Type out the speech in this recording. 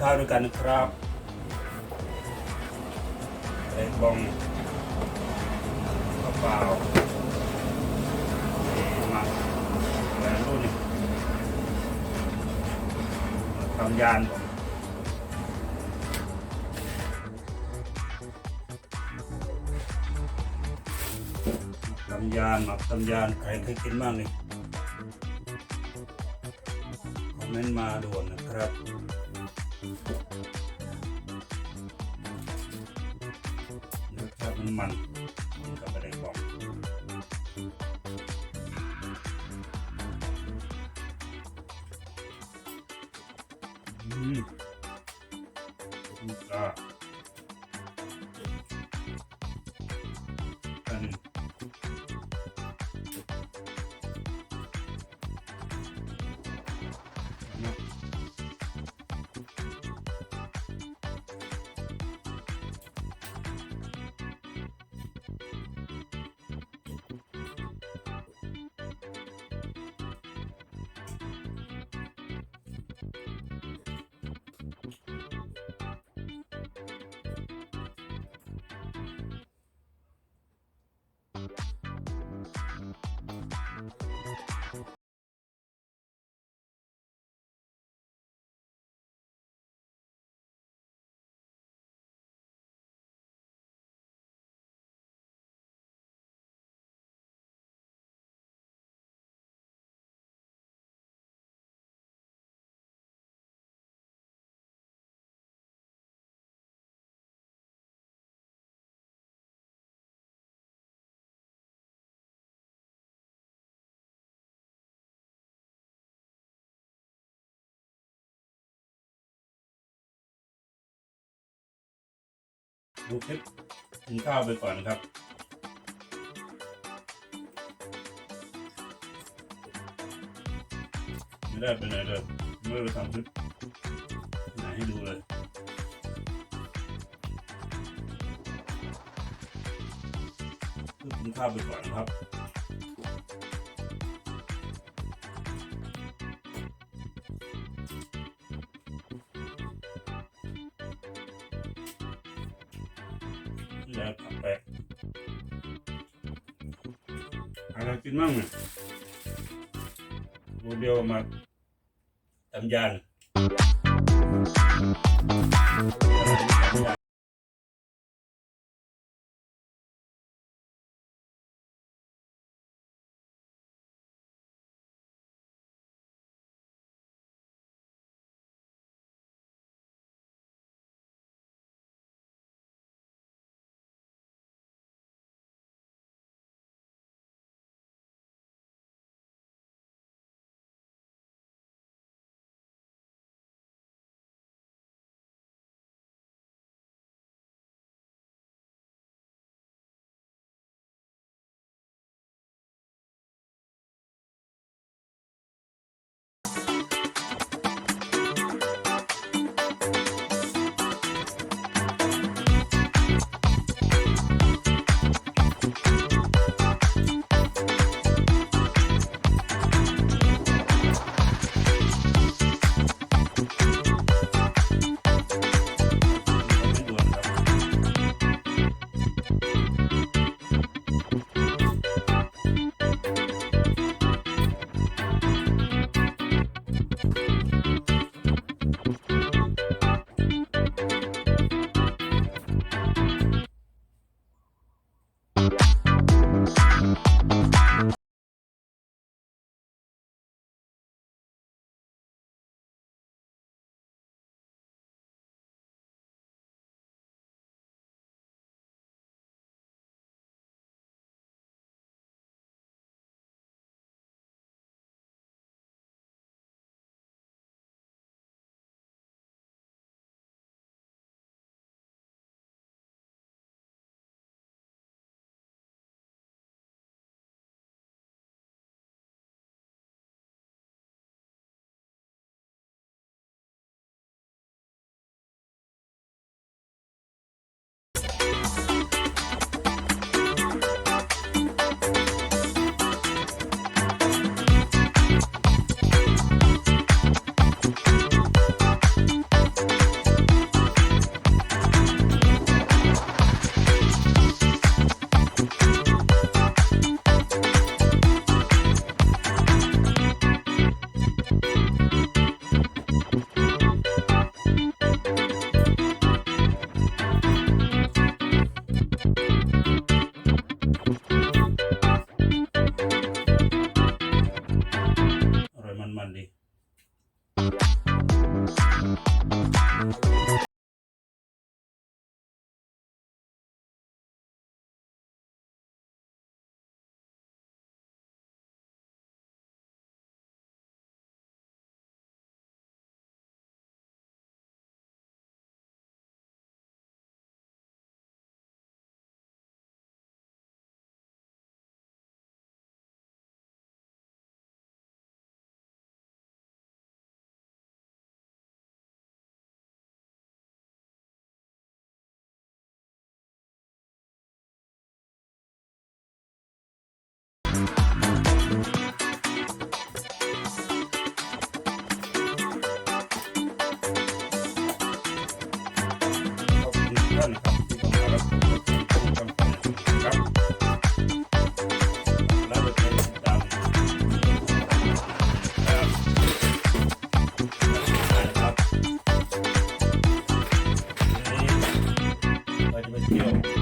ครับใส่บองกระเป๋ามาแหวรุ่นนี่ทำยานผมทำยานหมักทำยานใครเคยกินบ้างนี่คอมเมนต์มาด่วนนะครับ รสชาติมันมันมันก็ไม่ได้บอกอืมอื ดูคลิปกินข้าวไปก่อนนะครับไม่ได้ไปไหนเลยไม่ไปทำคลิปไหนให้ดูเลยกินข้าวไปก่อนนะครับ แล้วกลับไปอะไรกินมั่งเนี่ยโมเดลมาทำยาน Yeah. Rahman Mandi. เราจ